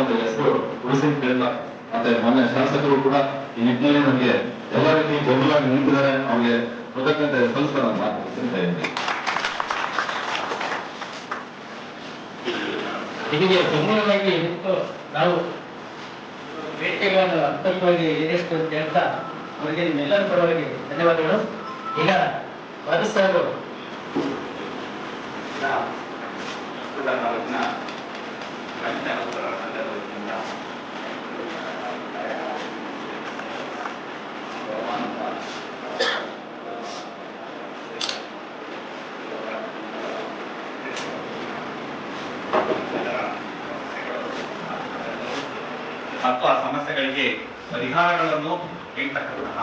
ಒಂದು ಹೆಸರು ಉಳಿಸಿಲ್ಲ ಮತ್ತೆ ಮೊನ್ನೆ ಶಾಸಕರು ಕೂಡ ಈ ನಿಟ್ಟಿನಲ್ಲಿ ನಮಗೆ ಎಲ್ಲ ರೀತಿ ಬೆಂಬಲ ನಿಂತಿದ್ದಾರೆ ಅವರಿಗೆ ಕೃತಜ್ಞತೆ ಸಲ್ಲಿಸ್ತಾರೆ ಅಂತ ಹೇಳ್ತಾ ಇದ್ದೀನಿ ಇದಕ್ಕೆ ಬೆಂಬಲವಾಗಿ ನಿಂತು ನಾವು ಬೇಟೆಗಳನ್ನು ಅರ್ಥವಾಗಿ ಈಡೇರಿಸ್ತು ಅಂತ ಹೇಳ್ತಾ ಅವರಿಗೆ ನಿಮ್ಮೆಲ್ಲರ ಪರವಾಗಿ ಧನ್ಯವಾದಗಳು ಈಗ ವರಸಾರು ತಾಲೂಕಿನ ಮತ್ತು ಆ ಸಮಸ್ಯೆಗಳಿಗೆ ಪರಿಹಾರಗಳನ್ನು ನೀಡ್ತಕ್ಕಂತಹ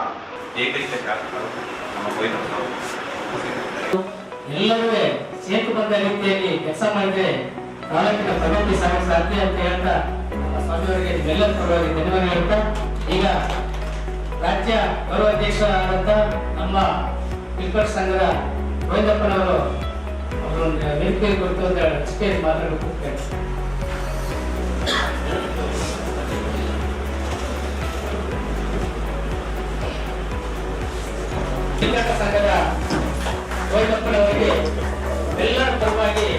ಏಕೈಕ ಶಾಸಕರು ನಮ್ಮ ಗೋವಿಂದರಾವ್ ಎಲ್ಲರೂ ರೀತಿಯಲ್ಲಿ ಕೆಲಸ ಮಾಡಿದ್ರೆ ತಾಲೂಕಿನ ಪ್ರಗತಿ ಸಾಗಲು ಸಾಧ್ಯ ಅಂತ ಹೇಳ್ತಾ ಸ್ವಾಮಿಯವರಿಗೆ ನಿಮ್ಮೆಲ್ಲರ ಪರವಾಗಿ ಧನ್ಯವಾದ ಹೇಳ್ತಾ, ಈಗ ರಾಜ್ಯ ಗೌರವ ಅಧ್ಯಕ್ಷರಾದಂತ ನಮ್ಮ ಕ್ರಿಕೆಟ್ ಸಂಘದ ಗೋವಿಂದಪ್ಪನವರು ಅವರ ವೇದಿಕೆ ಕುರಿತು ಒಂದು ಸ್ಟೇಜ್ ಮಾತಾಡಬೇಕು ಅಂತ. ಕ್ರಿಕೆಟ್ ಸಂಘದ ಗೋವಿಂದಪ್ಪನವರಿಗೆ ಎಲ್ಲರ ಪರವಾಗಿ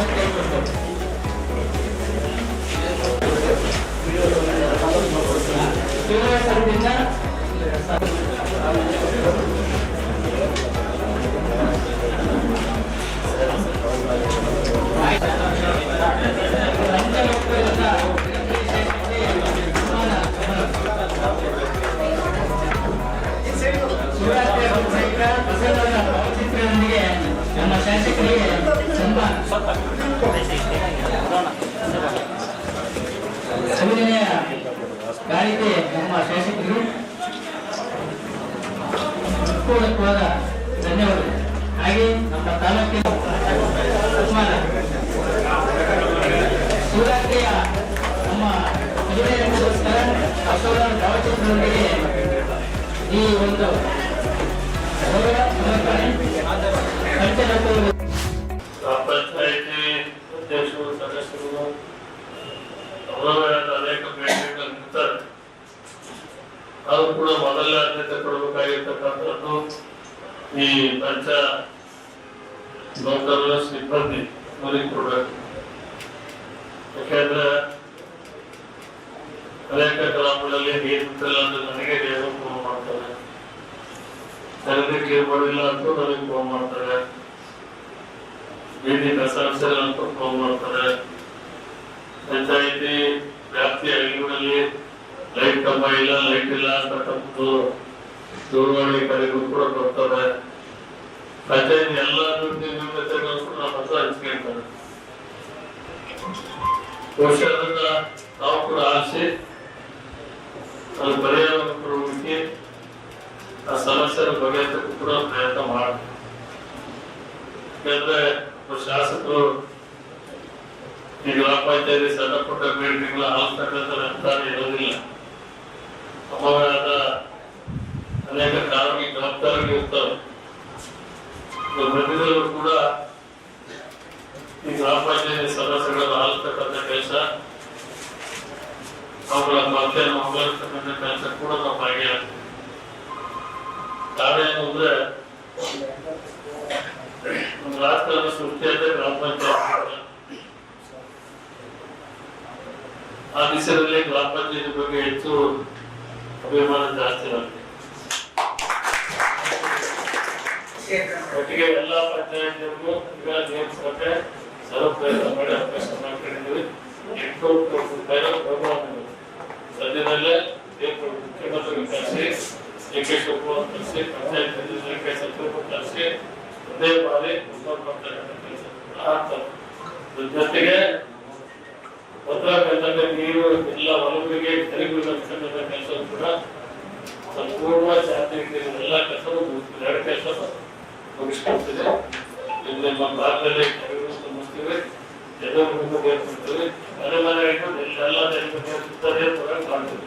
ಧನ್ಯವಾದಗಳು. ಭಾವಚಿತ್ರದೊಂದಿಗೆ ಈ ಒಂದು ಪಂಚಾಯತಿ ಅಧ್ಯಕ್ಷರು ಸದಸ್ಯರು ಅವರವರ ಅನೇಕ ಬೇಡಿಕೆಗಳು ನಿಂತಾರೆ ನಾವು ಕೂಡ ಕೊಡಬೇಕಾಗಿರ್ತಕ್ಕಂಥದ್ದು ಈ ಪಂಚ ನೌಕರರ ಸಿಬ್ಬಂದಿ, ಅವರಿಗೆ ಕೊಡಬೇಕು. ಯಾಕೆಂದ್ರೆ ಅನೇಕ ಕಲಾಪಗಳಲ್ಲಿ ನೀರು ಬಿಟ್ಟಿಲ್ಲ ಅಂದ್ರೆ ನನಗೆ ದೇವರು ಫೋನ್ ಮಾಡ್ತಾರೆ. ನೀರು ಮಾಡಿಲ್ಲ ಅಂತ ನನಗೆ ಫೋನ್ ಮಾಡ್ತಾರೆ. ಬೀದಿ ಕಸ ಅಂತ ಫೋನ್ ಮಾಡ್ತಾರೆ. ಪಂಚಾಯತಿ ವ್ಯಾಪ್ತಿ ಹಳ್ಳಿಗಳಲ್ಲಿ ಲೈಟ್ ಕಂಬ ಇಲ್ಲ ಲೈಟ್ ಇಲ್ಲ ಅಂತಕ್ಕಂಥದ್ದು ದೂರವಾಣಿ ಕರೆಗೂ ಕೂಡ ಬರ್ತಾರೆ ಪಂಚಾಯತಿ ಎಲ್ಲ ಅಭಿವೃದ್ಧಿ ನ್ಯೂನತೆಗಳು ಕೂಡ ನಮ್ಮ ಹತ್ರ ಹಂಚ್ಕೊಳ್ತಾರೆ ಬಹುಶಃ ನಾವು ಕೂಡ ಆಲಿಸಿ ಅದು ಪರಿಹಾರವನ್ನು ಕೊಡುವುದಕ್ಕೆ ಆ ಸಮಸ್ಯೆಯನ್ನು ಬಗೆಹರಿಸಕ್ಕೂ ಕೂಡ ಪ್ರಯತ್ನ ಮಾಡಬೇಕು ಯಾಕಂದ್ರೆ ಶಾಸಕರು ಈ ಗ್ರಾಮ ಸಣ್ಣ ಪುಟ್ಟ ಬೇಡಿಕೆಗಳ ಆಲಿಸ್ತಕ್ಕಂಥದ್ದು ಅಂತ ಇರೋದಿಲ್ಲ. ಅಪಘಾತ ಅನೇಕ ಕಾನೂನಿ ಜವಾಬ್ದಾರಿಗಳು ಇರ್ತವೆ. ಪ್ರತಿಯೊಬ್ಬರು ಕೂಡ ಈ ಗ್ರಾಮ ಪಂಚಾಯತಿ ಆಲಿಸ್ತಕ್ಕಂಥ ಕೆಲಸ ಅವುಗಳ ಮಧ್ಯೆ ಹೋಗತಕ್ಕಂಥ ಕೆಲಸ ಕೂಡ ನಾವು ಭಾಗಿಯಾಗ್ತೀವಿ ಕಾರಣ ಏನು ಅಂದ್ರೆ ಒಂದು ರಾಷ್ಟ್ರದ ಸೃಷ್ಟಿಯಾದ ಗ್ರಾಮ ಪಂಚಾಯತ್ ಆ ದಿಶೆಯಲ್ಲಿ ಗ್ರಾಮ ಪಂಚಾಯತ್ ಬಗ್ಗೆ ಹೆಚ್ಚು ಅಭಿಮಾನ ಜಾಸ್ತಿ ಒಟ್ಟಿಗೆ ಎಲ್ಲ ಪಂಚಾಯತ್ಗೂ ಈಗ ನೇಮಿಸಕ್ಕೆ ಸರ್ವ ಮಾಡಿ ಅವಕಾಶ ಮಾಡ್ಕೊಂಡಿದ್ದೀವಿ. ಎಂಟುನೂರು ಕೋಟಿ ರೂಪಾಯಿ ಸದ್ಯದಲ್ಲೇ ದೇವರು ಮುಖ್ಯಮಂತ್ರಿ ಕಳಿಸಿ ಡಿ ಕೆ ಶಿವಕುಮಾರ್ ಕಳಿಸಿ ಪಂಚಾಯತ್ ಡಿ ಕೆ ಸಚಿವರು ಕಳಿಸಿ ಒಂದೇ ಬಾರಿ ಜೊತೆಗೆ ಭದ್ರಾ ಬೆಲ್ಲದ ನೀರು ಎಲ್ಲ ಹೊಲಗಳಿಗೆ ತೆರಿಗೆ ಕೆಲಸ ಕೂಡ ಸಂಪೂರ್ಣ ಜಾತಿ ಎಲ್ಲ ಕೆಲಸ ಎರಡು ಕೆಲಸ ಮುಗಿಸ್ಕೊಳ್ತಿದೆ ಇಲ್ಲಿ ನಿಮ್ಮ ಭಾಗದಲ್ಲಿ ಕೆಲವರು ಮುಗಿಸ್ತೀವಿ ಎಲ್ಲರೂ ನಿಮಗೆ ಇಟ್ಟು ಎಲ್ಲ ಕಾಣ್ತೀವಿ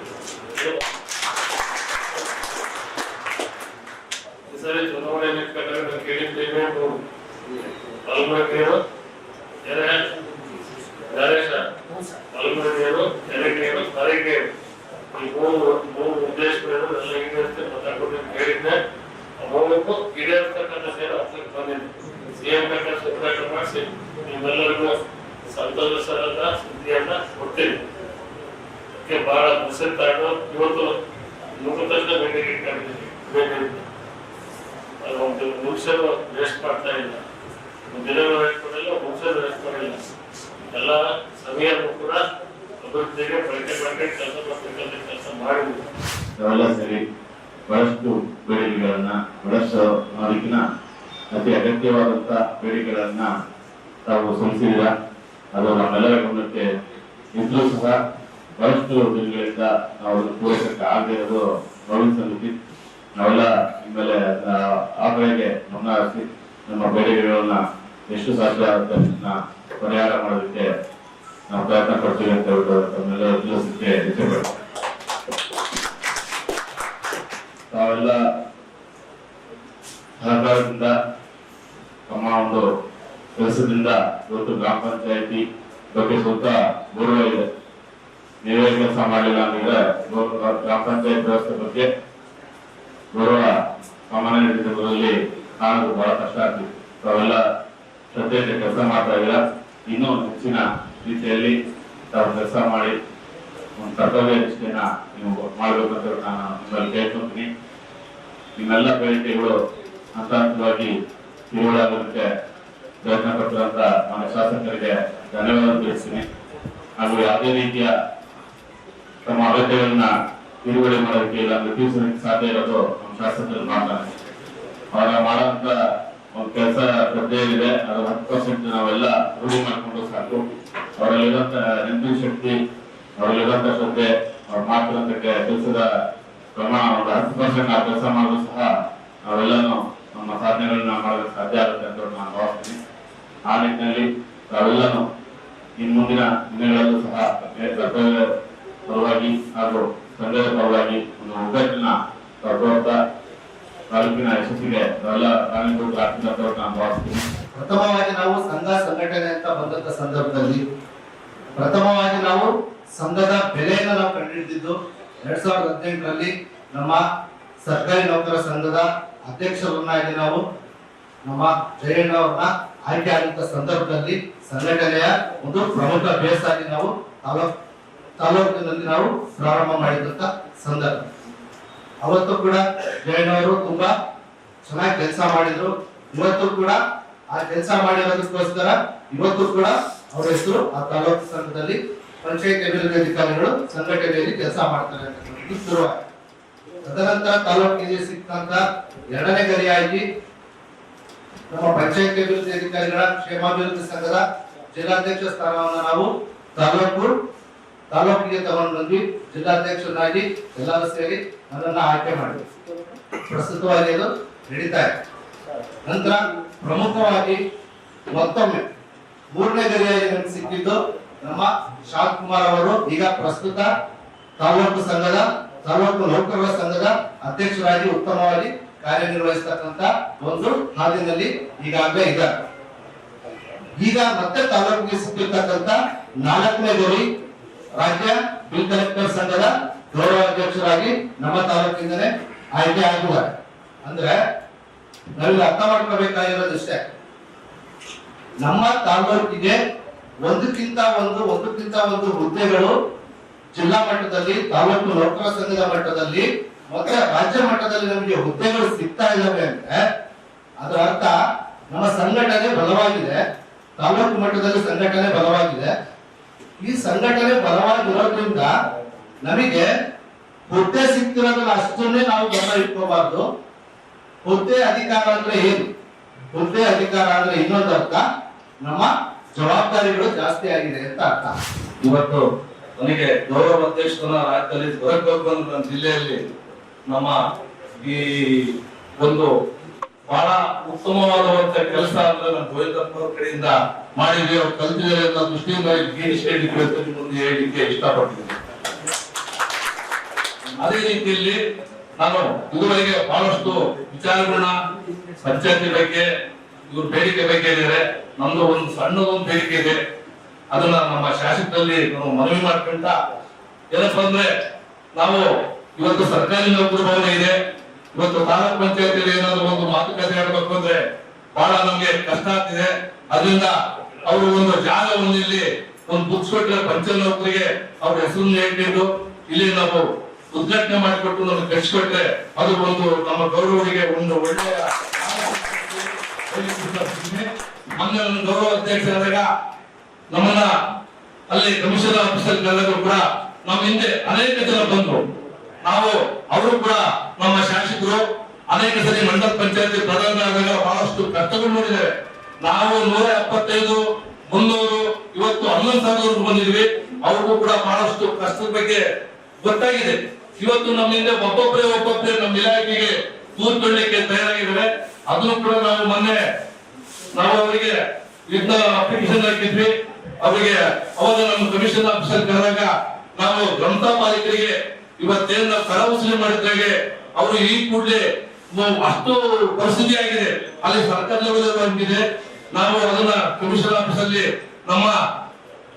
ಈ ಸರಿ ಚುನಾವಣೆ ನಿಂತ್ಕೊಂಡಾಗ ನಾನು ಕೇಳಿದ್ದೇನೆ ಪಾಲ್ಗೊಳ್ಳಿರು ನರೇಶ. ಪಾಲ್ಗೊಳ್ಳಿರು ಜನಗೀರು ತಲೆಗೀರು ಈ ಮೂರು ಮೂರು ಉದ್ದೇಶಗಳನ್ನು ಎಲ್ಲ ಈಡೇರಿಸಿ ಮಾತಾಡ್ಕೊಂಡು ಹೇಳಿದ್ದೆ. ಆ ಮೂರಕ್ಕೂ ಈಡೇರ್ತಕ್ಕಂಥ ಸೇರು ಹತ್ತಕ್ಕೆ ಬಂದಿದೆ ಸಿಎಂ ಕಟ್ಟ ಸುತ್ತಾಟ ಮಾಡಿಸಿ ನಿಮ್ಮೆಲ್ಲರಿಗೂ ಸಂತೋಷದ ಸುದ್ದಿಯನ್ನ ಕೊಡ್ತೀನಿ ಅದಕ್ಕೆ ಬಹಳ ಮುಸಿತಾಡು ಇವತ್ತು ಭೇಟಿ ಅದು ಒಂದು ನಿಮಿಷ ವೇಸ್ಟ್ ಮಾಡ್ತಾ ಇಲ್ಲ. ಒಂದು ದಿನ ವೇಸ್ಟ್ ಮಾಡಿಲ್ಲ ವೇಸ್ಟ್ ಮಾಡಿಲ್ಲ. ಎಲ್ಲ ಸಮಯನೂ ಕೂಡ ಅಭಿವೃದ್ಧಿಗೆ ಬಳಕೆ ಮಾಡಿ ಕೆಲಸ ಮಾಡಬೇಕಂತ ಕೆಲಸ ಮಾಡಿದ್ವಿ. ನಾವೆಲ್ಲ ಸೇರಿ ಬಹಳಷ್ಟು ಬೇಡಿಕೆಗಳನ್ನ, ಬಹಳಷ್ಟು ಅದಕ್ಕಿನ ಅತಿ ಅಗತ್ಯವಾದಂತ ಬೇಡಿಕೆಗಳನ್ನ ತಾವು ಸಲ್ಲಿಸಿದ ಅದು ನಮ್ಮೆಲ್ಲರ ಗಮನಕ್ಕೆ ಇದ್ರೂ ಸಹ ಬಹಳಷ್ಟು ದಿನಗಳಿಂದ ನಾವು ಪೂರೈಸಕ್ಕೆ ಆಗದೆ ಇರೋದು ಸಂಗತಿ ನಾವೆಲ್ಲ ಇನ್ಮೇಲೆ ಆ, ಕಡೆಗೆ ಗಮನ ಹರಿಸಿ ನಮ್ಮ ಬೇಡಿಕೆಗಳನ್ನ ಎಷ್ಟು ಸಾಧ್ಯ ಆಗುತ್ತೆ ಪರಿಹಾರ ಮಾಡೋದಕ್ಕೆ ನಾವು ಪ್ರಯತ್ನ ಪಡ್ತೀವಿ ಅಂತ ಹೇಳ್ಬಿಟ್ಟು ತಮ್ಮೆಲ್ಲ ತಿಳಿಸಲಿಕ್ಕೆ ಇಚ್ಛೆಪಡ್ತೀನಿ ತಾವೆಲ್ಲ ಸಹಕಾರದಿಂದ ತಮ್ಮ ಒಂದು ಕೆಲಸದಿಂದ ಇವತ್ತು ಗ್ರಾಮ ಪಂಚಾಯತಿ ಬಗ್ಗೆ ಸ್ವಲ್ಪ ಗೌರವ ಇದೆ. ನೀವೇ ಕೆಲಸ ಮಾಡಲಿಲ್ಲ ಅಂದ್ರೆ ಗ್ರಾಮ ಪಂಚಾಯತ್ ವ್ಯವಸ್ಥೆ ಬಗ್ಗೆ ಗೌರವ ಸಾಮಾನ್ಯ ನಡೀತಿರೋದ್ರಲ್ಲಿ ಕಾಣೋದು ಬಹಳ ಕಷ್ಟ ಆಗ್ತಿದೆ. ತಾವೆಲ್ಲ ಶ್ರದ್ಧೆಯಿಂದ ಕೆಲಸ ಮಾಡ್ತಾ ಇದ್ದೀರಾ? ಇನ್ನೂ ಹೆಚ್ಚಿನ ರೀತಿಯಲ್ಲಿ ತಾವು ಕೆಲಸ ಮಾಡಿ ಒಂದು ಕರ್ತವ್ಯ ನಿಷ್ಠೆನ ನೀವು ಮಾಡಬೇಕು ಅಂತ ನಾನು ನಿಮ್ಮಲ್ಲಿ ಕೇಳ್ಕೊಂತೀನಿ. ನಿಮ್ಮೆಲ್ಲ ಬೇಡಿಕೆಗಳು ಹಂತ ಹಂತವಾಗಿ ಪ್ರಯತ್ನ ಪಟ್ಟಿರುವಂತ ನಮ್ಮ ಶಾಸಕರಿಗೆ ಧನ್ಯವಾದ ತಿಳಿಸ್ತೀನಿ. ಹಾಗೂ ಯಾವುದೇ ರೀತಿಯ ತಮ್ಮ ಅಗತ್ಯಗಳನ್ನ ನಿಲುಗಡೆ ಮಾಡೋದಕ್ಕೆ ಇಲ್ಲ ಅಂದ್ರೆ ಸಾಧ್ಯ ಇರೋದು ನಮ್ಮ ಶಾಸಕರು ಮಾಡ್ತಾರೆ ಅವರ ಮಾಡುವಂತ ಒಂದು ಕೆಲಸ ಗದ್ದೆಯಲ್ಲಿದೆ ಅದು ಹತ್ತು ಪರ್ಸೆಂಟ್ ನಾವೆಲ್ಲ ರೂಢಿ ಮಾಡಿಕೊಂಡು ಸಾಕು. ಅವರಲ್ಲಿರುವಂತ ನೆನಪಿನ ಶಕ್ತಿ, ಅವರಲ್ಲಿರುವಂತ ಶ್ರದ್ಧೆ, ಅವ್ರ ಮಾಡ್ತಿರೋಂತ ಕೆಲಸದ ಪ್ರಮಾಣ ಒಂದು ಹತ್ತು ಪರ್ಸೆಂಟ್ ಆ ಕೆಲಸ ಮಾಡಿದ್ರು ಸಹ ನಾವೆಲ್ಲನೂ ನಮ್ಮ ಸಾಧನೆಗಳನ್ನ ಮಾಡೋದಕ್ಕೆ ಸಾಧ್ಯ ಆಗುತ್ತೆ ಅಂತ ನಾನು ಭಾವಿಸ್ತೀನಿ. ಆ ನಿಟ್ಟಿನಲ್ಲಿ ತಾವೆಲ್ಲನೂ ಇನ್ನು ಮುಂದಿನ ದಿನಗಳಲ್ಲೂ ಸಹ ಪರವಾಗಿ ಹಾಗೂ ಸಂಘದ ಪರವಾಗಿ ಒಂದು ಒಗ್ಗಟ್ಟಿನ ತೋರ್ತಾ ತಾಲೂಕಿನ ಯಶಸ್ಸಿಗೆ ನಾವೆಲ್ಲ ತಾಲೂಕು ಅಂತ ನಾನು ಭಾವಿಸ್ತೀನಿ. ಪ್ರಥಮವಾಗಿ ನಾವು ಸಂಘ ಸಂಘಟನೆ ಅಂತ ಬಂದಂತ ಸಂದರ್ಭದಲ್ಲಿ ಪ್ರಥಮವಾಗಿ ನಾವು ಸಂಘದ ಬೆಲೆಯನ್ನು ನಾವು ಕಂಡುಹಿಡಿದಿದ್ದು ಎರಡ್ ಸಾವಿರದ ಹದಿನೆಂಟರಲ್ಲಿ ನಮ್ಮ ಸರ್ಕಾರಿ ನೌಕರ ಸಂಘದ ಅಧ್ಯಕ್ಷರನ್ನಾಗಿ ನಾವು ನಮ್ಮ ಜಯಣ್ಣ ಆಯ್ಕೆ ಆದಂತ ಸಂದರ್ಭದಲ್ಲಿ ಸಂಘಟನೆಯ ಒಂದು ಪ್ರಮುಖ ಬೇಸ್ ಆಗಿ ನಾವು ತಾಲೂಕ್ ತಾಲೂಕಿನಲ್ಲಿ ನಾವು ಪ್ರಾರಂಭ ಮಾಡಿದಂತ ಸಂದರ್ಭ. ಅವತ್ತು ಕೂಡ ಜಯಣ್ಣವರು ತುಂಬಾ ಚೆನ್ನಾಗಿ ಕೆಲಸ ಮಾಡಿದ್ರು. ಇವತ್ತು ಕೂಡ ಆ ಕೆಲಸ ಮಾಡಿರೋದಕ್ಕೋಸ್ಕರ ಇವತ್ತು ಕೂಡ ಅವರ ಹೆಸರು ಆ ತಾಲೂಕು ಸಂಘದಲ್ಲಿ ಪಂಚಾಯತ್ ಅಭಿವೃದ್ಧಿ ಅಧಿಕಾರಿಗಳು ಸಂಘಟನೆಯಲ್ಲಿ ಕೆಲಸ ಮಾಡ್ತಾರೆ ಅಂತ ಶುರುವಾಯಿತು. ತದನಂತರ ತಾಲೂಕಿಗೆ ಸಿಕ್ಕಂತ ಎರಡನೇ ಗರಿಯಾಗಿ ನಮ್ಮ ಪಂಚಾಯತ್ ಅಭಿವೃದ್ಧಿ ಅಧಿಕಾರಿಗಳ, ಕ್ಷೇಮಾಭಿವೃದ್ಧಿ ಸಂಘದ ಜಿಲ್ಲಾಧ್ಯಕ್ಷ ಸ್ಥಾನವನ್ನು ನಾವು ತಾಲೂಕು, ತಾಲೂಕಿಗೆ ತಗೊಂಡು ಬಂದ್ವಿ. ಜಿಲ್ಲಾಧ್ಯಕ್ಷನಾಗಿ ಎಲ್ಲರೂ ಸೇರಿ ಅದನ್ನ ಆಯ್ಕೆ ಮಾಡಿದ್ವಿ ಪ್ರಸ್ತುತವಾಗಿ ಅದು ನಡೀತಾ ಇದೆ. ನಂತರ ಪ್ರಮುಖವಾಗಿ ಮತ್ತೊಮ್ಮೆ ಮೂರನೇ ಗರಿಯಾಗಿ ನಮ್ಗೆ ಸಿಕ್ಕಿದ್ದು ನಮ್ಮ ಶಾಂತಕುಮಾರ್ ಅವರು. ಈಗ ಪ್ರಸ್ತುತ ತಾಲೂಕು ಸಂಘದ, ತಾಲೂಕು ನೌಕರರ ಸಂಘದ ಅಧ್ಯಕ್ಷರಾಗಿ ಉತ್ತಮವಾಗಿ ಕಾರ್ಯನಿರ್ವಹಿಸ್ತಕ್ಕಂತ ಒಂದು ಹಾದಿನಲ್ಲಿ ಈಗಾಗಲೇ ಇದೆ. ಈಗ ಮತ್ತೆ ತಾಲೂಕಿಗೆ ಸಿಕ್ಕಿರ್ತಕ್ಕಂತ ನಾಲ್ಕನೇ ಗೋರಿ ರಾಜ್ಯ ಬಿಲ್ ಕಲೆಕ್ಟರ್ ಸಂಘದ ಗೌರವ ಅಧ್ಯಕ್ಷರಾಗಿ ನಮ್ಮ ತಾಲೂಕಿಂದಲೇ ಆಯ್ಕೆ ಆಗುವ. ಅಂದ್ರೆ ನಾವಿಲ್ಲಿ ಅರ್ಥ ಮಾಡ್ಕೋಬೇಕಾಗಿರೋದಷ್ಟೇ. ನಮ್ಮ ತಾಲೂಕಿಗೆ ಒಂದಕ್ಕಿಂತ ಒಂದು ಒಂದಕ್ಕಿಂತ ಒಂದು ಹುದ್ದೆಗಳು ಜಿಲ್ಲಾ ಮಟ್ಟದಲ್ಲಿ, ತಾಲೂಕು ನೌಕರ ಸಂಘದ ಮಟ್ಟದಲ್ಲಿ ಮತ್ತೆ ರಾಜ್ಯ ಮಟ್ಟದಲ್ಲಿ ನಮಗೆ ಹುದ್ದೆಗಳು ಸಿಗ್ತಾ ಇದಾವೆ ಅಂದ್ರೆ ಅದರ ಅರ್ಥ ನಮ್ಮ ಸಂಘಟನೆ ಬಲವಾಗಿದೆ, ತಾಲೂಕು ಮಟ್ಟದಲ್ಲಿ ಸಂಘಟನೆ ಬಲವಾಗಿದೆ. ಈ ಸಂಘಟನೆ ಬಲವಾಗಿರೋದ್ರಿಂದ ನಮಗೆ ಹುದ್ದೆ ಸಿಗ್ತಿರೋದ್ರಲ್ಲಿ ಅಷ್ಟನ್ನೇ ನಾವು ಗಮನ ಇಟ್ಕೋಬಾರ್ದು. ಹುದ್ದೆ ಅಧಿಕಾರ ಅಂದ್ರೆ ಏನು? ಹುದ್ದೆ ಅಧಿಕಾರ ಅಂದ್ರೆ ಇನ್ನೊಂದು ಅರ್ಥ, ನಮ್ಮ ಜವಾಬ್ದಾರಿಗಳು ಜಾಸ್ತಿ ಆಗಿದೆ ಅಂತ ಅರ್ಥ. ಇವತ್ತು ನನಗೆ ಗೌರವ ಅಧ್ಯಕ್ಷರನ್ನ ರಾಜ್ಯದಲ್ಲಿ ದೊರಕಬೇಕು ಬಂದು ಜಿಲ್ಲೆಯಲ್ಲಿ ನಮ್ಮ ಈ ಒಂದು ಬಹಳ ಉತ್ತಮವಾದಂತ ಕೆಲಸ ನಮ್ಮ ಅವ್ರ ಕಡೆಯಿಂದ ಮಾಡಿದ್ವಿ. ಅವ್ರು ಕಲ್ತಿದ್ದಾರೆ ಅನ್ನೋ ದೃಷ್ಟಿಯಿಂದ ಮುಂದೆ ಹೇಳಲಿಕ್ಕೆ ಇಷ್ಟಪಡ್ತೀನಿ. ಅದೇ ರೀತಿಯಲ್ಲಿ ನಾನು ಇದುವರೆಗೆ ಬಹಳಷ್ಟು ವಿಚಾರಗಳನ್ನ ಪಂಚಾಯತಿ ಬಗ್ಗೆ, ಇವ್ರ ಬೇಡಿಕೆ ಬಗ್ಗೆ ಇದ್ದಾರೆ ನಮ್ದು ಒಂದು ಸಣ್ಣದೊಂದು ಬೇಡಿಕೆ ಇದೆ. ಅದನ್ನ ನಮ್ಮ ಶಾಸಕರಲ್ಲಿ ನಾವು ಮನವಿ ಮಾಡ್ಕೊಂತ ಏನಪ್ಪ ಅಂದ್ರೆ ನಾವು ಇವತ್ತು ಸರ್ಕಾರಿ ನೌಕರ ಭವನ ಇದೆ. ಇವತ್ತು ತಾಲೂಕ್ ಪಂಚಾಯತಿಯಲ್ಲಿ ಏನಾದ್ರು ಒಂದು ಮಾತುಕತೆ ಆಡ್ಬೇಕು ಅಂದ್ರೆ ಬಹಳ ನಮ್ಗೆ ಕಷ್ಟ ಆಗ್ತಿದೆ. ಅದರಿಂದ ಅವರು ಒಂದು ಜಾಗವನ್ನು ಇಲ್ಲಿ ಒಂದು ಬುಕ್ಸ್ ಕೊಟ್ಟರೆ ಪಂಚ ನೌಕರಿಗೆ ಅವ್ರ ಹೆಸರನ್ನ ಇಟ್ಟಿದ್ದು ಇಲ್ಲಿ ನಾವು ಉದ್ಘಾಟನೆ ಮಾಡಿಕೊಟ್ಟು ನಮ್ಗೆ ಕಳಿಸ್ಕೊಟ್ರೆ ಅದು ಒಂದು ನಮ್ಮ ಗೌರವರಿಗೆ ಒಂದು ಒಳ್ಳೆಯ ಮೊನ್ನೆ ಗೌರವ ಅಧ್ಯಕ್ಷರಾದಾಗ ನಮ್ಮನ್ನ ಅಲ್ಲಿ ಕಮಿಷನರ್ ಆಫೀಸರ್ ಕೂಡ ನಮ್ಮ ಹಿಂದೆ ಅನೇಕ ಜನ ಬಂದ್ರು. ನಾವು ಅವರು ಕೂಡ ನಮ್ಮ ಶಾಸಕರು ಅನೇಕ ಸರಿ ಮಂಡಲ ಪಂಚಾಯತಿ ಪ್ರಧಾನರಾದಾಗ ಬಹಳಷ್ಟು ಕಷ್ಟಗಳು ನೋಡಿದ್ದೇವೆ. ನಾವು ನೂರ ಎಪ್ಪತ್ತೈದು, ಮುನ್ನೂರು, ಇವತ್ತು ಹನ್ನೊಂದು ಸಾವಿರ ಬಂದಿದ್ವಿ ಅವ್ರಿಗೂ ಕೂಡ ಬಹಳಷ್ಟು ಕಷ್ಟದ ಬಗ್ಗೆ ಗೊತ್ತಾಗಿದೆ. ಇವತ್ತು ನಮ್ಮಿಂದ ಒಬ್ಬೊಬ್ಬರೇ ಒಬ್ಬೊಬ್ಬರೇ ನಮ್ಮ ಇಲಾಖೆಗೆ ಕೂತ್ಕೊಳ್ಳಿಕ್ಕೆ ತಯಾರಾಗಿದ್ದಾರೆ ಅದನ್ನು ಕೂಡ ನಾವು ಮೊನ್ನೆ ನಾವು ಅವರಿಗೆ ಇದನ್ನ ಅಪ್ಲಿಕೇಶನ್ ಹಾಕಿದ್ವಿ. ಅವರಿಗೆ ಅವಾಗ ನಮ್ಮ ಕಮಿಷನ್ ಆಫೀಸರ್ ಕರೆದಾಗ ನಾವು ಗ್ರಂಥ ಮಾಲೀಕರಿಗೆ ಇವತ್ತೇನು ನಾವು ಕರ ವಸೂಲಿ ಮಾಡಿದ್ರಾಗೆ ಅವರು ಈ ಕೂಡಲೇ ಅಷ್ಟು ಪರಿಸ್ಥಿತಿ ಆಗಿದೆ. ಅಲ್ಲಿ ಸರ್ಕಾರ ಲೆವೆಲ್ ಆಗಿದೆ ನಾವು ಅದನ್ನ ಕಮಿಷನರ್ ಆಫೀಸ್ ಅಲ್ಲಿ ನಮ್ಮ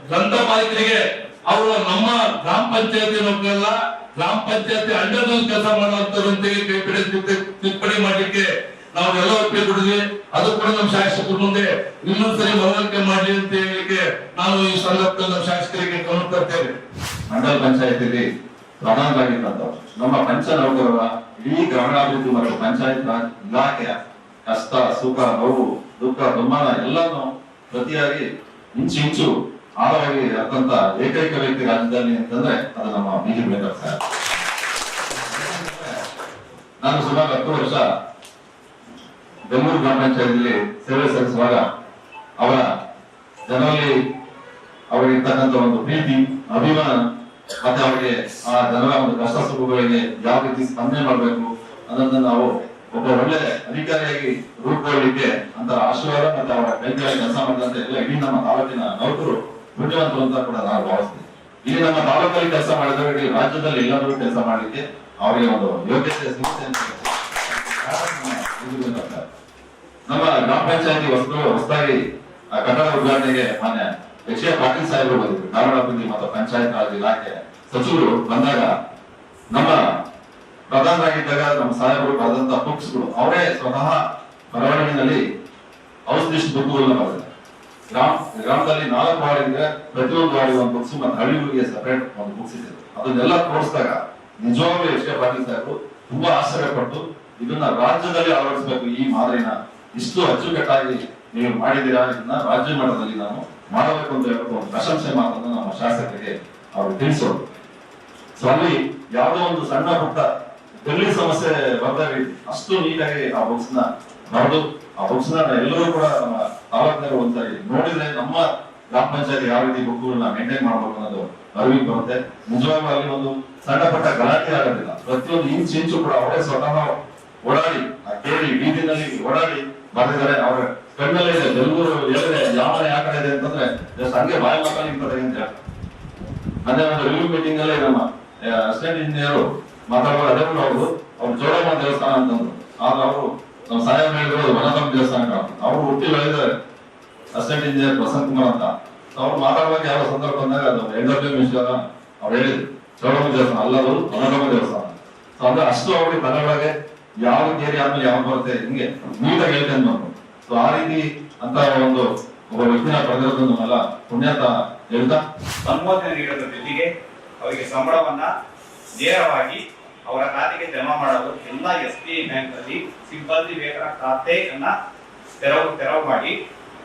ಗ್ರಂಥ ಮಾಲೀಕರಿಗೆ ಅವರು ನಮ್ಮ ಗ್ರಾಮ ಪಂಚಾಯತಿ ನೌಕರಲ್ಲ ಗ್ರಾಮ ಪಂಚಾಯತಿ ಅಂಡರ್ ಕೆಲಸ ಹೇಳಿ ಕೈ ತಿದ್ದುಪಡಿ ಮಾಡ್ಲಿಕ್ಕೆ ನಾವು ಎಲ್ಲ ಒಪ್ಪಿಗೆ ಕೊಡಿದ್ವಿ ಅದು ಕೂಡ ನಮ್ಮ ಶಾಸಕರ ಮುಂದೆ ಇನ್ನೊಂದ್ಸರಿ ಮನವರಿಕೆ ಮಾಡಿ ಅಂತ ಹೇಳಲಿಕ್ಕೆ ನಾನು ಈ ಸಂದರ್ಭದಲ್ಲಿ ನಮ್ಮ ಶಾಸಕರಿಗೆ ಗಮನ ಕೊಡ್ತೇನೆ ಮಂಡಲ ಪ್ರಧಾನರಾಗಿದ್ದಂಥವ್ರು ನಮ್ಮ ಪಂಚ ನೌಕರರ ಇಡೀ ಗ್ರಾಮೀಣಾಭಿವೃದ್ಧಿ ಮತ್ತು ಪಂಚಾಯತ್ ರಾಜ್ ಇಲಾಖೆಯ ಕಷ್ಟ, ಸುಖ, ನೋವು, ದುಃಖ ದುಮ್ಮಾನ ಎಲ್ಲಾನು ಪ್ರತಿಯಾಗಿ ಇಂಚು ಇಂಚು ಆಳವಾಗಿ ಅತ್ಯಂತ ಏಕೈಕ ವ್ಯಕ್ತಿ ರಾಜ್ಯದಲ್ಲಿ ಅಂತಂದ್ರೆ ಅದು ನಮ್ಮ ಬಿಜೆಪಿ ಸರ್ ನಾನು ಸುಮಾರು ಹತ್ತು ವರ್ಷ ಬೆಂಗಳೂರು ಗ್ರಾಮ ಪಂಚಾಯತಿಯಲ್ಲಿ ಸೇವೆ ಸಲ್ಲಿಸುವಾಗ ಅವರ ಜನರಲ್ಲಿ ಅವರಿರ್ತಕ್ಕಂಥ ಒಂದು ಪ್ರೀತಿ, ಅಭಿಮಾನ ಮತ್ತೆ ಅವರಿಗೆ ಆ ಜನರ ಒಂದು ಕಷ್ಟ ಸುಖಗಳಿಗೆ ಯಾವ ರೀತಿ ಸ್ಪಂದನೆ ಮಾಡಬೇಕು ಅನ್ನೋದನ್ನ ನಾವು ಒಬ್ಬ ಒಳ್ಳೆ ಅಧಿಕಾರಿಯಾಗಿ ರೂಪುಗೊಳ್ಳಲಿಕ್ಕೆ ಅಂತ ಆಶೀರ್ವಾದ ಮತ್ತೆ ಅವರ ಕೈಗಳಲ್ಲಿ ಕೆಲಸ ಮಾಡಿದಂತೆ ಎಲ್ಲ ಇಡೀ ನಮ್ಮ ತಾಲೂಕಿನ ನೌಕರು ಬುದ್ಧಿವಂತರು ಅಂತ ಕೂಡ ನಾನು ಭಾವಿಸ್ತೀನಿ ಇಲ್ಲಿ ನಮ್ಮ ತಾಲೂಕಲ್ಲಿ ಕೆಲಸ ಮಾಡಿದವರು ಇಡೀ ರಾಜ್ಯದಲ್ಲಿ ಎಲ್ಲರೂ ಕೆಲಸ ಮಾಡಲಿಕ್ಕೆ ಅವರಿಗೆ ಒಂದು ಯೋಗ್ಯತೆ ಸಿಗುತ್ತೆ ನಮ್ಮ ಗ್ರಾಮ ಪಂಚಾಯತಿ ಹೊಸದು ಹೊಸದಾಗಿ ಆ ಕಟ್ಟಡ ಉದ್ಘಾಟನೆಗೆ ಮಾನ್ಯ ಎಚ್ ಪಾಟೀಲ್ ಸಾಹೇಬರು ಬಂದಿದ್ರು ಗ್ರಾಮೀಣಾಭಿವೃದ್ಧಿ ಮತ್ತು ಪಂಚಾಯತ್ ರಾಜ್ ಇಲಾಖೆ. ಸಚಿವರು ಬಂದಾಗ ನಮ್ಮ ಪ್ರಧಾನರಾಗಿದ್ದಾಗ ನಮ್ಮ ಸಾಹೇಬರು ಬರೆದಂತ ಬುಕ್ಸ್ಗಳು ಅವರೇ ಸ್ವತಃ ಬರವಣಿಗೆನಲ್ಲಿ ಔಷಧಿಷ್ಟು ಬುಕ್ಗಳನ್ನ ಬರೆದ ಗ್ರಾಮ, ಗ್ರಾಮದಲ್ಲಿ ನಾಲ್ಕು ವಾರ್ಡಿಗೆ ಪ್ರತಿಯೊಂದು ವಾರ್ಡಿಗೆ ಒಂದು ಬುಕ್ಸ್ ಮತ್ತು ಹಳ್ಳಿಗಳಿಗೆ ಸಪರೇಟ್ ಒಂದು ಬುಕ್ಸ್ ಇದೆ ಅದನ್ನೆಲ್ಲ ತೋರಿಸಿದಾಗ ನಿಜವಾಗ್ಲೂ ಎಚ್ ಕೆ ಪಾಟೀಲ್ ಸಾಹೇಬರು ತುಂಬಾ ಆಶ್ಚರ್ಯಪಟ್ಟು ಇದನ್ನ ರಾಜ್ಯದಲ್ಲಿ ಅಳವಡಿಸಬೇಕು ಈ ಮಾದರಿನ ಇಷ್ಟು ಅಚ್ಚುಕಟ್ಟಾಗಿ ನೀವು ಮಾಡಿದ್ದೀರಾ ಇದನ್ನ ರಾಜ್ಯ ಮಟ್ಟದಲ್ಲಿ ನಾವು ಮಾಡಬೇಕು ಅಂತ ಹೇಳ್ಬಿಟ್ಟು ಒಂದು ಪ್ರಶಂಸೆ ಮಾತನ್ನ ನಮ್ಮ ಶಾಸಕರಿಗೆ ಅವರು ತಿಳಿಸೋರು. ಸೊ ಅಲ್ಲಿ ಯಾವುದೋ ಒಂದು ಸಣ್ಣ ಪುಟ್ಟ ಡೆಲ್ಲಿ ಸಮಸ್ಯೆ ಬಂದಾಗ ಅಷ್ಟು ನೀಟಾಗಿ ಆ ಬುಕ್ಸ್ನ ಬರೆದು, ಆ ಬುಕ್ಸ್ನ ಎಲ್ಲರೂ ಕೂಡ ನಮ್ಮ ತಾಲೂಕಿನವರು ಒಂದ್ಸರಿ ನೋಡಿದ್ರೆ ನಮ್ಮ ಗ್ರಾಮ ಪಂಚಾಯತ್ ಯಾವ ರೀತಿ ಬುಕ್ಗಳನ್ನ ಮೇಂಟೈನ್ ಮಾಡ್ಬೇಕು ಅನ್ನೋದು ಅರಿವಿ ಬರುತ್ತೆ. ನಿಜವಾಗ್ಲೂ ಅಲ್ಲಿ ಒಂದು ಸಣ್ಣ ಪುಟ್ಟ ಗಲಾಟೆ ಆಗೋದಿಲ್ಲ. ಪ್ರತಿಯೊಂದು ಇಂಚ್ ಇಂಚು ಕೂಡ ಅವರೇ ಸ್ವತಃ ಓಡಾಡಿ, ಆ ಕೇಳಿ ಬೀದಿನಲ್ಲಿ ಓಡಾಡಿ ಬರೆದಿದ್ದಾರೆ ಅವ್ರ ಕಣ್ಣಲ್ಲೇ ಇದೆ ಬೆಂಗಳೂರು ಎಲ್ಲಿದೆ ಯಾವ ಯಾವ ಕಡೆ ಇದೆ ಅಂತಂದ್ರೆ just ಹಂಗೆ ಬಾಯಿ ನಿಂತದೆ ಅಂತ ಅದೇ ಒಂದು ರಿವ್ಯೂ ಮೀಟಿಂಗ್ ಅಲ್ಲಿ ನಮ್ಮ ಅಸಿಸ್ಟೆಂಟ್ ಇಂಜಿನಿಯರ್ ಮಾತಾಡುವಾಗ ಅದೇ ಅವರು, ಅವ್ರು ಜೋಡಮ್ಮ ದೇವಸ್ಥಾನ ಅಂತಂದ್ರು. ಆದ್ರೆ ಅವರು ನಮ್ಮ ಸಾಹೇಬ್ ಹೇಳಿದ್ರು ವನರಾಮ ದೇವಸ್ಥಾನ ಅವರು ಹುಟ್ಟಿ ಬೆಳೆದಿದ್ದಾರೆ ಅಸಿಸ್ಟೆಂಟ್ ಇಂಜಿನಿಯರ್ ಪ್ರಸಂತ್ ಕುಮಾರ್ ಅಂತ. ಅವ್ರು ಮಾತಾಡುವಾಗ ಯಾವ ಸಂದರ್ಭ ಬಂದಾಗ ಅದು ಡಬ್ಲ್ಯೂ ಮಿನಿಸ್ಟರ್ ಅವ್ರು ಹೇಳಿದ್ರು. ಚೌಡಮ್ಮ ದೇವಸ್ಥಾನ ಅಲ್ಲದು ವನರಾಮ ದೇವಸ್ಥಾನ. ಅಂದ್ರೆ ಅಷ್ಟು ಅವ್ರಿಗೆ ಕನ್ನಡಗೆ ಯಾವ ಏರಿಯಾ ಆದ್ಮೇಲೆ ಯಾವ ಬರುತ್ತೆ, ಹಿಂಗೆ ನೀಟಾಗಿ ಹೇಳ್ತೇನೆ ಬಂದ್ರು ಸೊ ಆ ರೀತಿ ಅಂತ ಒಂದು ಒಬ್ಬ ವ್ಯಕ್ತಿನ ಪಡೆದಿರೋದು ನಮ್ಮೆಲ್ಲ ಪುಣ್ಯಾತ ಹೇಳ್ತಾ? ಅನುಮೋದನೆ ನೀಡೋದ್ರ ಜೊತೆಗೆ ಅವರಿಗೆ ಸಂಬಳವನ್ನ ನೇರವಾಗಿ ಅವರ ಖಾತೆಗೆ ಜಮಾ ಮಾಡಲು ಎಲ್ಲ ಎಸ್ ಬಿ ಐ ಬ್ಯಾಂಕ್ ಅಲ್ಲಿ ಸಿಬ್ಬಂದಿ ವೇತನ ಖಾತೆಯನ್ನ ತೆರವು ತೆರವು ಮಾಡಿ,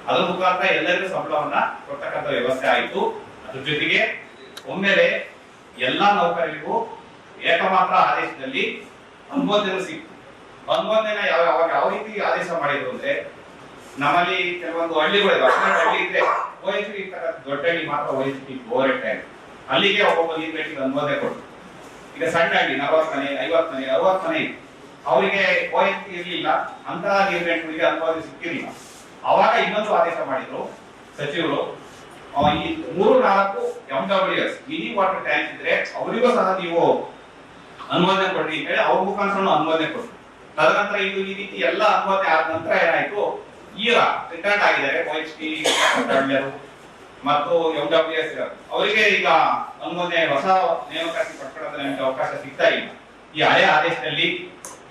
ಅದರ ಮುಖಾಂತರ ಎಲ್ಲರಿಗೂ ಸಂಬಳವನ್ನ ಕೊಡ್ತಕ್ಕಂಥ ವ್ಯವಸ್ಥೆ ಆಯಿತು. ಅದ್ರ ಜೊತೆಗೆ ಒಮ್ಮೆಲೆ ಎಲ್ಲಾ ನೌಕರರಿಗೂ ಏಕಮಾತ್ರ ಆದೇಶದಲ್ಲಿ ಅನುಮೋದನೆ ಸಿಕ್ತು. ಅನುಮೋದನೆ ಯಾವ ಯಾವ ರೀತಿ ಆದೇಶ ಮಾಡಿದ್ರು ಅಂದ್ರೆ ನಮ್ಮಲ್ಲಿ ಕೆಲವೊಂದು ಹಳ್ಳಿಗಳು ಇದಾವೆ. ಹನ್ನೆರಡು ಹಳ್ಳಿ ಇದ್ರೆ ಇರ್ತಕ್ಕಂಥ ದೊಡ್ಡ ಹಳ್ಳಿ ಮಾತ್ರ ಓಎಚ್ಪಿ ಬೋರೆಟ್ ಟ್ಯಾಂಕ್ ಅಲ್ಲಿಗೆ ಒಬ್ಬೊಬ್ಬ ನೀರು ಬೇಟಿಗೆ ಅನುಮೋದನೆ ಕೊಟ್ಟು ಈಗ ಸಣ್ಣ ಹಳ್ಳಿ, ನಲವತ್ತು ಮನೆ, ಐವತ್ತು ಮನೆ, ಅರವತ್ತು ಮನೆ. ಅವರಿಗೆ ಓಎಸ್ ಇರಲಿಲ್ಲ ಅಂತ ನೀರ್ಗಂಟುಗಳಿಗೆ ಅನುಮೋದನೆ ಸಿಕ್ಕಿರಲಿಲ್ಲ. ಅವಾಗ ಇನ್ನೊಂದು ಆದೇಶ ಮಾಡಿದ್ರು ಸಚಿವರು ಈ ಮೂರು, ನಾಲ್ಕು M W S mini water tank ಇದ್ರೆ ಅವರಿಗೂ ಸಹ ನೀವು ಅನುಮೋದನೆ ಕೊಡ್ರಿ ಅಂತ ಹೇಳಿ ಅವ್ರ ಮುಖಾಂತರ ಅನುಮೋದನೆ ಕೊಡ್ರಿ ತದನಂತರ ಇದು ಈ ರೀತಿ ಎಲ್ಲ ಅನುಮೋದನೆ ಆದ ನಂತರ ಏನಾಯ್ತು? ಈಗ ರಿಟೈರ್ಡ್ ಆಗಿದ್ದಾರೆ ಟಿ ಮತ್ತು ಎಂ ಡಬ್ಲ್ಯೂ ಎಸ್ ಅವರಿಗೆ ಈಗ ಅನುಮೋದನೆ ಹೊಸ ನೇಮಕಾತಿ ಪಡ್ಕೊಳ್ಳೋದ್ರ ನಮಗೆ ಅವಕಾಶ ಸಿಗ್ತಾ ಇಲ್ಲ. ಈ ಹಳೆ ಆದೇಶದಲ್ಲಿ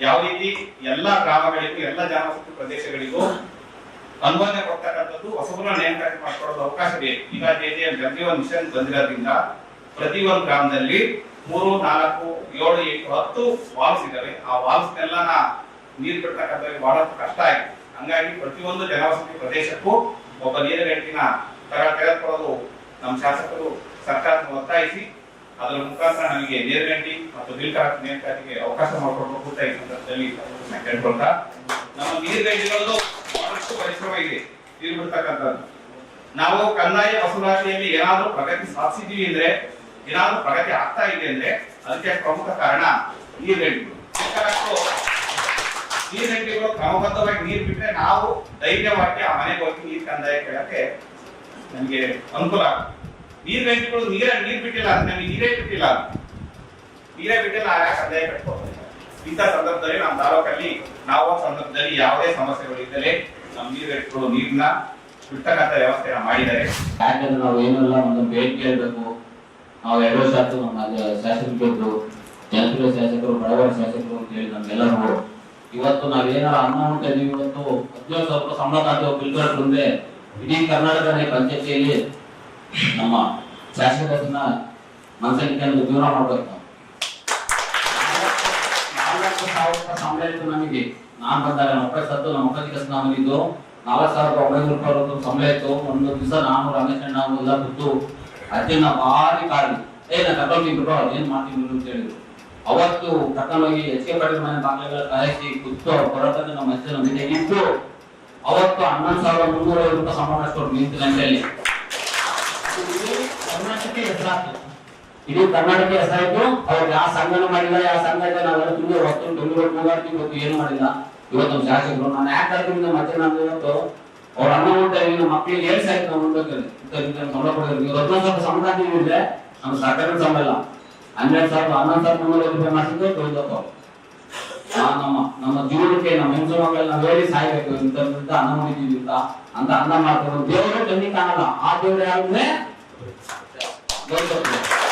ಯಾವ ರೀತಿ ಎಲ್ಲ ಗ್ರಾಮಗಳಿಗೂ, ಎಲ್ಲ ಜನವಸತಿ ಪ್ರದೇಶಗಳಿಗೂ ಅನುಮೋದನೆ ಕೊಡ್ತಕ್ಕಂಥದ್ದು ಹೊಸಬರ ನೇಮಕಾತಿ ಮಾಡ್ಕೊಳ್ಳೋದು ಅವಕಾಶ ಬೇಕು ಈಗ ಜೆ ಜಗಜೀವನ್ ಮಿಷನ್ ಬಂದಿರೋದ್ರಿಂದ ಪ್ರತಿ ಒಂದು ಗ್ರಾಮದಲ್ಲಿ ಮೂರು, ನಾಲ್ಕು, ಏಳು, ಎಂಟು, ಹತ್ತು ವಾಲ್ಸ್ ಇದಾವೆ. ಆ ವಾಲ್ಸ್ನೆಲ್ಲ ನೀರು ಬಿಡ್ತಕ್ಕಂಥ ಬಹಳ ಕಷ್ಟ ಆಗಿದೆ. ಹಂಗಾಗಿ ಪ್ರತಿಯೊಂದು ಜನವಸತಿ ಪ್ರದೇಶಕ್ಕೂ ಒಬ್ಬ ನೀರುಗಟ್ಟಿನ ತರ ತೆಗೆದುಕೊಳ್ಳಲು ನಮ್ಮ ಶಾಸಕರು ಸರ್ಕಾರ ಒತ್ತಾಯಿಸಿ, ಅದರ ಮುಖಾಂತರ ನಮಗೆ ನೀರುಗಂಟಿ ಮತ್ತು ಬಿಲ್ಕಾರ್ ನೇಮಕಾತಿಗೆ ಅವಕಾಶ ಮಾಡಿಕೊಂಡು ಅಂತ ಈ ಸಂದರ್ಭದಲ್ಲಿ ಕೇಳ್ಕೊಳ್ತಾ, ನಮ್ಮ ನೀರುಗಂಟಿಗಳದ್ದು ಬಹಳಷ್ಟು ಪರಿಶ್ರಮ ಇದೆ ನೀರು ನಾವು ಕಂದಾಯ ವಸೂಲಾತಿಯಲ್ಲಿ ಏನಾದ್ರೂ ಪ್ರಗತಿ ಸಾಧಿಸಿದೀವಿ ಅಂದ್ರೆ, ಏನಾದ್ರೂ ಪ್ರಗತಿ ಆಗ್ತಾ ಇದೆ ಅಂದ್ರೆ, ಅದಕ್ಕೆ ಪ್ರಮುಖ ಕಾರಣ ನೀರುಗಂಟಿಗಳು ನೀರುಗಂಟಿಗಳು ಕ್ರಮಬದ್ಧವಾಗಿ ನೀರು ಬಿಟ್ರೆ ನಾವು ಧೈರ್ಯವಾಗಿ ಆ ಮನೆಗೆ ಹೋಗಿ ನೀರು ಕಂದಾಯ ಕೇಳಕ್ಕೆ ನಮಗೆ ಅನುಕೂಲ ಆಗುತ್ತೆ. ನೀರು ಗಂಟೆಗಳು ನೀರ ನೀರ್ ಬಿಟ್ಟಿಲ್ಲ ಅಂದ್ರೆ ನಮಗೆ ನೀರೇ ಬಿಟ್ಟಿಲ್ಲ ನೀರೇ ಬಿಟ್ಟಿಲ್ಲ ಆಗ ಕಂದಾಯ ಕಟ್ಕೋಬೇಕು ಇಂಥ ಸಂದರ್ಭದಲ್ಲಿ ನಮ್ಮ ತಾಲೂಕಲ್ಲಿ ನಾವು ಸಂದರ್ಭದಲ್ಲಿ ಯಾವುದೇ ಸಮಸ್ಯೆಗಳು ಇದ್ದರೆ ನಮ್ಮ ನೀರು ಗಂಟೆಗಳು ನೀರನ್ನ ಬಿಡ್ತಕ್ಕಂಥ ವ್ಯವಸ್ಥೆನ ಮಾಡಿದ್ದಾರೆ. ಯಾಕಂದ್ರೆ ನಾವು ಏನೆಲ್ಲ ಒಂದು ಬೇಡಿಕೆ ಕೇಳಬೇಕು ನಾವು ಎರಡು ಶಾಸಕರು, ನಮ್ಮ ಶಾಸಕರು ಜನಪ್ರಿಯ ಶಾಸಕರು, ಬಡವರ ಶಾಸಕರು ಅಂತ ಹೇಳಿ ನಮ್ಗೆಲ್ಲರೂ ಇವತ್ತು ನಾವೇನಾರ ಅನ್ನ ಉಂಟೆ ನೀವು ಇವತ್ತು ಹದಿನೇಳು ಸಾವಿರ ರೂಪಾಯಿ ಸಂಬಳ ಕಾದು ಬಿಲ್ಗಳು ಮುಂದೆ ಇಡೀ ಕರ್ನಾಟಕದ ಪಂಚಾಯತಿಯಲ್ಲಿ ನಮ್ಮ ಶಾಸಕರನ್ನ ಮನಸ್ಸಲ್ಲಿ ಇಟ್ಕೊಂಡು ಜೀವನ ಮಾಡ್ಬೇಕು ನಾವು. ನಾಲ್ಕು ಸಾವಿರ ರೂಪಾಯಿ ಸಂಬಳ ಇತ್ತು ನಮಗೆ. ನಾನ್ ಬಂದಾಗ ನಮ್ಮ ಅಪ್ಪ ಸತ್ತು, ನಮ್ಮ ಅಪ್ಪ ಕೆಲಸ ನಮಗಿದ್ದು ನಾಲ್ಕು ಸಾವಿರದ ಒಂಬೈನೂರು ರೂಪಾಯಿ ವರೆಗೂ ಸಂಬಳ ಇತ್ತು. ಒಂದು ದಿವಸ ನಾನು, ರಮೇಶ್ ಅಣ್ಣ ಎಲ್ಲ ಬಿಟ್ಟು ಅದನ್ನ ಭಾರಿ ಕಾಡಿ ಏ, ನಾ ಕರ್ಕೊಂಡು ಬಿಟ್ಟು ಏನ್ ಮಾಡ್ತೀನಿ ಬಿಡು ಅಂತ ಹೇಳಿದ್ರು. ಅವತ್ತು ಕರ್ಕೊಂಡೋಗಿ ಎಚ್ ಕೆ ಪಾಟೀಲ್ ಮನೆ ಬಾಗಿಲೆಲ್ಲ ಕಾಯಿಸಿ ಕುತ್ತು ಅವ್ರ ಹೊರತಂದ ನಮ್ಮ ಹೆಸರು ಜೊತೆ ಇದ್ದು ಅವತ್ತು ಹನ್ನೊಂದು ಸಾವಿರದ ಮುನ್ನೂರ ಐವತ್ತು ರೂಪಾಯಿ ಸಂಬಳ ಅಷ್ಟು ನಿಂತು ಗಂಟೆಯಲ್ಲಿ ಕರ್ನಾಟಕ ಹೆಸರಾತು ಇಡೀ ಕರ್ನಾಟಕ ಹೆಸರಾಯ್ತು. ಅವ್ರಿಗೆ ಆ ಸಂಘನ ಮಾಡಿಲ್ಲ ಯಾವ ಸಂಘ ಇದೆ ನಾವೆಲ್ಲ ತುಂಬ ಹೊತ್ತು ಬೆಂಗಳೂರು ಹೋಗಾಡ್ತೀವಿ ಇವತ್ತು ಏನು ಮಾಡಿಲ್ಲ. ಇವತ್ತು ನಮ್ಮ ಶಾಸಕರು ನಾನು ಯಾಕೆ ಹೇಳ್ತೀನಿ ಮತ್ತೆ ನಾನು ಇವತ್ತು? ಅವ್ರ ಅನ್ನ ಊಟ ಮಕ್ಕಳಿಗೆ ಏಳು ಸಾಯ್ತು ನಾವು ಇಂಥ ಸಂಬಳ ಕೊಡೋದು ಇವತ್ತು ಸ್ವಲ್ಪ ಸಂಬಳ ಅಂತಿದ್ರೆ ನಮ್ಮ ಸರ್ಕಾರದ ಸಂಬಳ ಇಲ್ಲ. ಹನ್ನೆರಡು ಸಾವಿರ ಹನ್ನೊಂದು ಸಾವಿರ ಮುನ್ನೂರ ರೂಪಾಯಿ ಆ, ನಮ್ಮ ನಮ್ಮ ಜೀವನಕ್ಕೆ ನಮ್ಮ ಹೆಂಗಸು ಮಕ್ಕಳನ್ನ ನಾವು ಹೇಳಿ ಸಾಯ್ಬೇಕು, ಇಂಥ ಇಂಥ ಅನ್ನ ಅಂತ ಅಂತ ಅನ್ನ ಮಾಡ್ತಾರೆ ದೇವರು ಕಣ್ಣಿ ಕಾಣಲ್ಲ. ಆ ದೇವರು ಗೌರವ